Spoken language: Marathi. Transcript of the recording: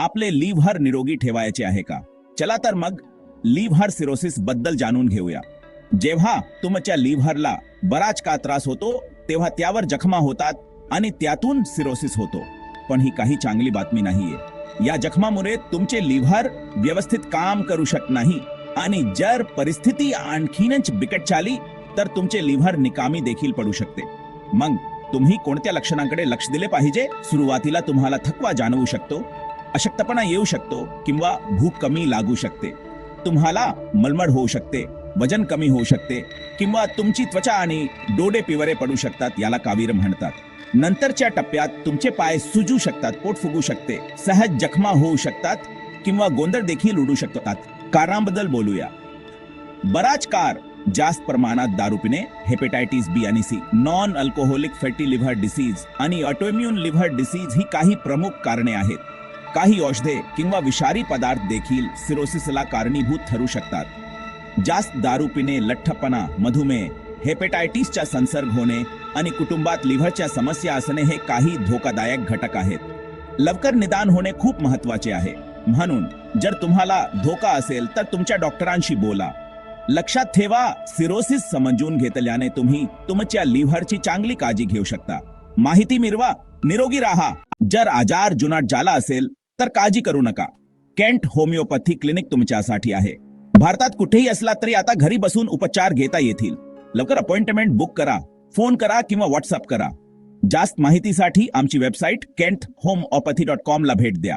आपले लिव्हर निरोगी ठेवायचे आहे का? चला तर मग लिव्हर सिरोसिसबद्दल जाणून घेऊया. जेव्हा तुमच्या लिव्हरला बराच का त्रास होतो तेव्हा त्यावर जखमा होतात आणि त्यातून सिरोसिस होतो. पण ही काही चांगली बातमी नाहीये. या जखमामुळे तुमचे लिव्हर व्यवस्थित काम करू शकत नाही आणि जर परिस्थिती आणखीनच बिकट झाली तर तुमचे लिव्हर निकामी देखील पडू शकते. मग तुम्ही कोणत्या लक्षणांकडे लक्ष दिले पाहिजे? सुरुवातीला तुम्हाला थकवा जाणवू शकतो. अशक्तपणा येऊ शकतो किंवा भूक कमी लागू शकते. तुम्हाला मलमड होऊ शकते वजन कमी होऊ शकते किंवा तुमची त्वचा आणि डोडे पिवरे पडू शकतात याला कावीर म्हणतात. नंतरच्या टप्प्यात तुमचे पाय सुजू शकतात पोट फुगू शकते सहज जखमा होऊ शकतात किंवा गोंधळ देखील उडू शकतात. कारांबद्दल बोलूया. बराच कार जास्त प्रमाणात दारू पिणे हेपेटायटिस बी आणि C non alcoholic fatty liver disease आणि ऑटोम्युन लिव्हर डिसीज ही काही प्रमुख कारणे आहेत. काही औषधे किंवा विषारी पदार्थ देखील सिरोसिसला कारणीभूत ठरू शकतात. जास्त दारू पिणे लठ्ठपणा मधुमेह हेपेटायटिसचा संसर्ग होणे आणि कुटुंबात लिव्हरच्या समस्या असणे हे काही धोकादायक घटक आहेत. लवकर निदान होणे खूप महत्त्वाचे आहे. म्हणून जर तुम्हाला धोका असेल तर तुमच्या डॉक्टरांशी बोला. लक्षात ठेवा सिरोसिस समजून घेतल्याने तुम्ही तुमच्या लिव्हरची चांगली काळजी घेऊ शकता. माहिती मिरवा निरोगी राहा. जर आजार जुनाट झाला असेल तर काळजी करू नका. केंट होमिओपॅथी क्लिनिक तुमच्यासाठी आहे. भारतात कुठेही असला तरी आता घरी बसून उपचार घेता येतील. लवकर अपॉइंटमेंट बुक करा फोन करा किंवा व्हॉट्सअप करा. जास्त माहितीसाठी आमची website Kent homoeopathy dot com ला भेट द्या.